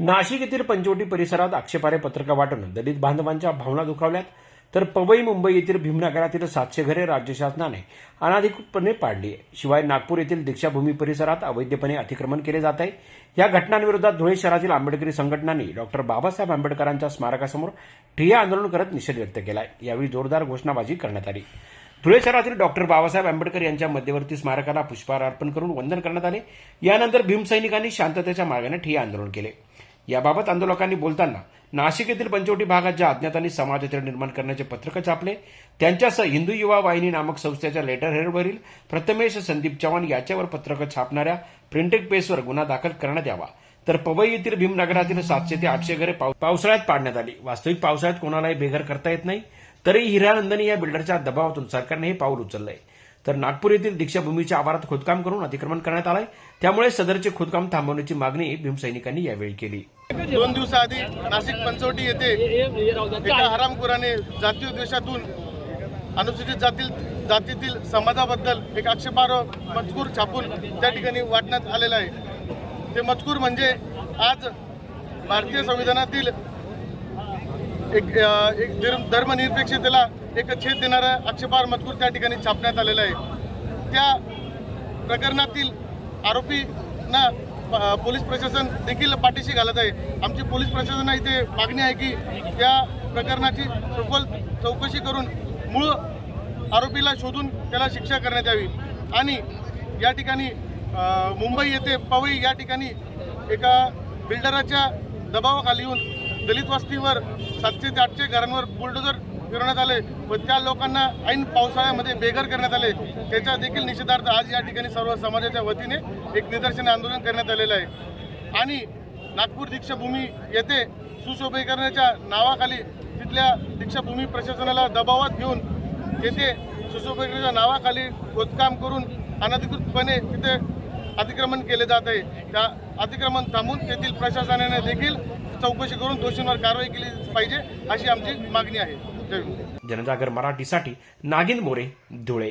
नाशिक येथील पंचवटी परिसरात आक्षेपार्ह पत्रका वाटून दलित बांधवांच्या भावना दुखावल्यात. तर पवई मुंबई येथील भीमनगरातील सातशे घरे राज्य शासनाने अनाधिकृतपणे पाडली आहे. शिवाय नागपूर येथील दीक्षाभूमी परिसरात अवैधपणे अतिक्रमण केले जात आहे. या घटनांविरोधात धुळे शहरातील आंबेडकरी संघटनांनी डॉक्टर बाबासाहेब आंबेडकरांच्या स्मारकासमोर ठिय्या आंदोलन करत निषेध व्यक्त केला आहे यावेळी जोरदार घोषणाबाजी करण्यात आली. धुळे शहरातील डॉक्टर बाबासाहेब आंबेडकर यांच्या मध्यवर्ती स्मारकाला पुष्पहार अर्पण करून वंदन करण्यात आले. यानंतर भीमसैनिकांनी शांततेच्या मार्गाने ठिय्या आंदोलन केले. याबाबत आंदोलकांनी बोलताना नाशिक येथील पंचवटी भागात ज्या अज्ञातांनी समाजचित्र निर्माण करण्याचे पत्रक छापले त्यांच्यासह हिंदू युवा वाहिनी नामक संस्थेच्या लेटरहेडवरील प्रथमेश संदीप चव्हाण याच्यावर पत्रकं छापणाऱ्या प्रिंटेड पेसवर गुन्हा दाखल करण्यात यावा. तर पवई येथील भीमनगरातील सातशे ते आठशे घरे पाव- पावसाळ्यात पाडण्यात आली. वास्तविक पावसाळ्यात कोणालाही बेघर करता येत नाही. तरी हिरानंदनी या बिल्डरच्या दबावातून सरकारने हे पाऊल उचललंय. तर नागपूर येथील दीक्षाभूमीच्या आवारात खोदकाम करून अतिक्रमण करण्यात आलंय. त्यामुळे सदरचे खोदकाम थांबवण्याची मागणी भीमसैनिकांनी यावेळी केली. दोन दिवसाआधी नाशिक पंचवटी येथे एका हरामखोराने जातीय उद्देशातून अनुसूचित जातील जातीतील समाजाबद्दल एक आक्षेपार्ह मजकूर छापून त्या ठिकाणी वाटण्यात आलेला आहे. ते मजकूर म्हणजे आज भारतीय संविधानातील एक एक धर्म- धर्मनिरपेक्षतेला एक छेद देणारा आक्षेपार मजकूर त्या ठिकाणी छापण्यात आलेला आहे. त्या प्रकरणातील आरोपींना पोलीस प्रशासन देखील पाठीशी घालत आहे. आमची पोलीस प्रशासनाला इथे मागणी आहे की त्या प्रकरणाची सखोल चौकशी करून मूळ आरोपीला शोधून त्याला शिक्षा करण्यात यावी. आणि या ठिकाणी मुंबई येथे पवई या ठिकाणी एका बिल्डराच्या दबावाखाली येऊन दलित वस्तीवर सातशे ते आठशे घरांवर बुलडोजर फिरवण्यात आले व त्या लोकांना ऐन पावसाळ्यामध्ये बेघर करण्यात आले. त्याच्या देखील निषेधार्थ आज या ठिकाणी सर्व समाजाच्या वतीने एक निदर्शन आंदोलन करण्यात आलेलं आहे. आणि नागपूर दीक्षाभूमी येथे सुशोभीकरणाच्या नावाखाली तिथल्या दीक्षाभूमी प्रशासनाला दबावात घेऊन येथे सुशोभीकरणाच्या नावाखाली खोदकाम करून अनधिकृतपणे तिथे अतिक्रमण केले जात आहे. त्या अतिक्रमण थांबून तेथील प्रशासनाने देखील चौकशी करून दोषींवर कारवाई केली पाहिजे अशी आमची मागणी आहे. जनजागर मराठीसाठी नागिन मोरे धुळे.